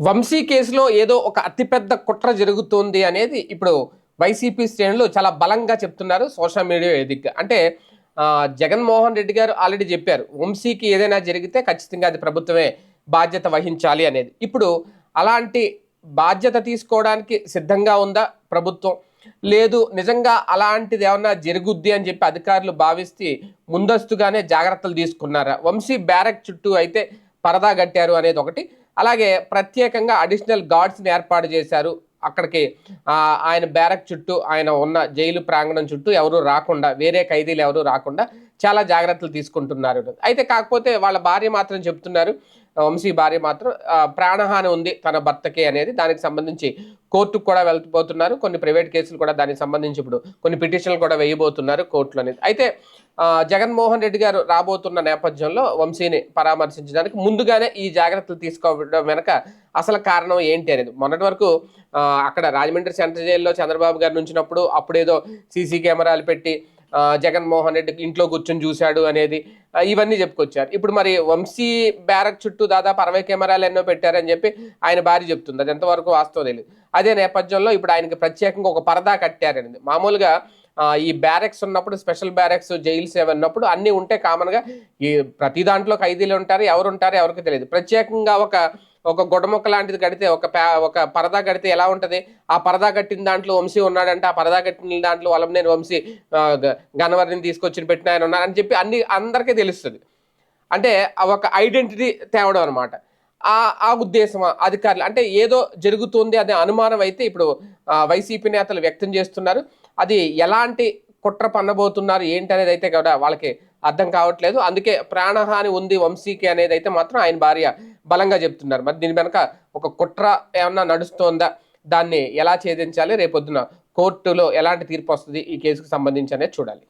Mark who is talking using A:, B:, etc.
A: వంశీ కేసులో ఏదో ఒక అతిపెద్ద కుట్ర జరుగుతోంది అనేది ఇప్పుడు వైసీపీ శ్రేణులు చాలా బలంగా చెప్తున్నారు సోషల్ మీడియా వేదికగా. అంటే జగన్మోహన్ రెడ్డి గారు ఆల్రెడీ చెప్పారు వంశీకి ఏదైనా జరిగితే ఖచ్చితంగా అది ప్రభుత్వమే బాధ్యత వహించాలి అనేది. ఇప్పుడు అలాంటి బాధ్యత తీసుకోవడానికి సిద్ధంగా ఉందా ప్రభుత్వం? లేదు నిజంగా అలాంటిది ఏమన్నా జరుగుద్ది అని చెప్పి అధికారులు భావిస్తే ముందస్తుగానే జాగ్రత్తలు తీసుకున్నారా? వంశీ బ్యారక్ చుట్టూ అయితే పరదా కట్టారు అనేది ఒకటి. అలాగే ప్రత్యేకంగా అడిషనల్ గార్డ్స్ని ఏర్పాటు చేశారు. అక్కడికి ఆయన బ్యారక్ చుట్టూ ఆయన ఉన్న జైలు ప్రాంగణం చుట్టూ ఎవరు రాకుండా వేరే ఖైదీలు ఎవరు రాకుండా చాలా జాగ్రత్తలు తీసుకుంటున్నారు. అయితే కాకపోతే వాళ్ళ భార్య మాత్రం చెప్తున్నారు వంశీ భార్య మాత్రం ప్రాణహాని ఉంది తన భర్తకి అనేది దానికి సంబంధించి కోర్టుకు కూడా వెళ్ళిపోతున్నారు కొన్ని ప్రైవేట్ కేసులు కూడా దానికి సంబంధించి ఇప్పుడు కొన్ని పిటిషన్లు కూడా వేయబోతున్నారు కోర్టులో అనేది. అయితే జగన్మోహన్ రెడ్డి గారు రాబోతున్న నేపథ్యంలో వంశీని పరామర్శించడానికి ముందుగానే ఈ జాగ్రత్తలు తీసుకోవడం వెనక అసలు కారణం ఏంటి అనేది. మొన్నటి వరకు అక్కడ రాజమండ్రి సెంట్రల్ జైల్లో చంద్రబాబు గారు నుంచినప్పుడు అప్పుడేదో సీసీ కెమెరాలు పెట్టి జగన్మోహన్ రెడ్డి ఇంట్లో కూర్చొని చూశాడు అనేది ఇవన్నీ చెప్పుకొచ్చారు. ఇప్పుడు మరి వంశీ బ్యారక్ చుట్టూ దాదాపు అరవై కెమెరాలు ఎన్నో పెట్టారని చెప్పి ఆయన భార్య చెప్తుంది. అది ఎంతవరకు వాస్తవం తెలియదు అదే నేపథ్యంలో ఇప్పుడు ఆయనకి ప్రత్యేకంగా ఒక పరదా కట్టారనేది. మామూలుగా ఈ బ్యారెక్స్ ఉన్నప్పుడు స్పెషల్ బ్యారెక్స్ జైల్స్ ఏమన్నప్పుడు అన్నీ ఉంటే కామన్గా ఈ ప్రతి దాంట్లో ఖైదీలు ఉంటారు ఎవరు ఉంటారు ఎవరికి తెలియదు ప్రత్యేకంగా ఒక ఒక గొడమొక్క లాంటిది కడితే ఒక ఒక పరదా కడితే ఎలా ఉంటుంది? ఆ పరదా కట్టిన దాంట్లో వంశీ ఉన్నాడంటే ఆ పరదా కట్టిన దాంట్లో వలంనేని వంశీ గణవర్ని తీసుకొచ్చి పెట్టిన ఆయన ఉన్నారని చెప్పి అన్ని అందరికీ తెలుస్తుంది. అంటే ఒక ఐడెంటిటీ తేవడం అనమాట ఆ ఆ ఉద్దేశం అధికారులు అంటే ఏదో జరుగుతుంది అనే అనుమానం అయితే ఇప్పుడు వైసీపీ నేతలు వ్యక్తం చేస్తున్నారు. అది ఎలాంటి కుట్ర పన్నబోతున్నారు ఏంటి అనేది అయితే కూడా వాళ్ళకి అర్థం కావట్లేదు. అందుకే ప్రాణహాని ఉంది వంశీకి అనేది అయితే మాత్రం ఆయన భార్య బలంగా చెప్తున్నారు. మరి దీని వెనక ఒక కుట్ర ఏమన్నా నడుస్తోందా? దాన్ని ఎలా ఛేదించాలి? రేపొద్దున కోర్టులో ఎలాంటి తీర్పు వస్తుంది? ఈ కేసుకు సంబంధించి అనేది చూడాలి.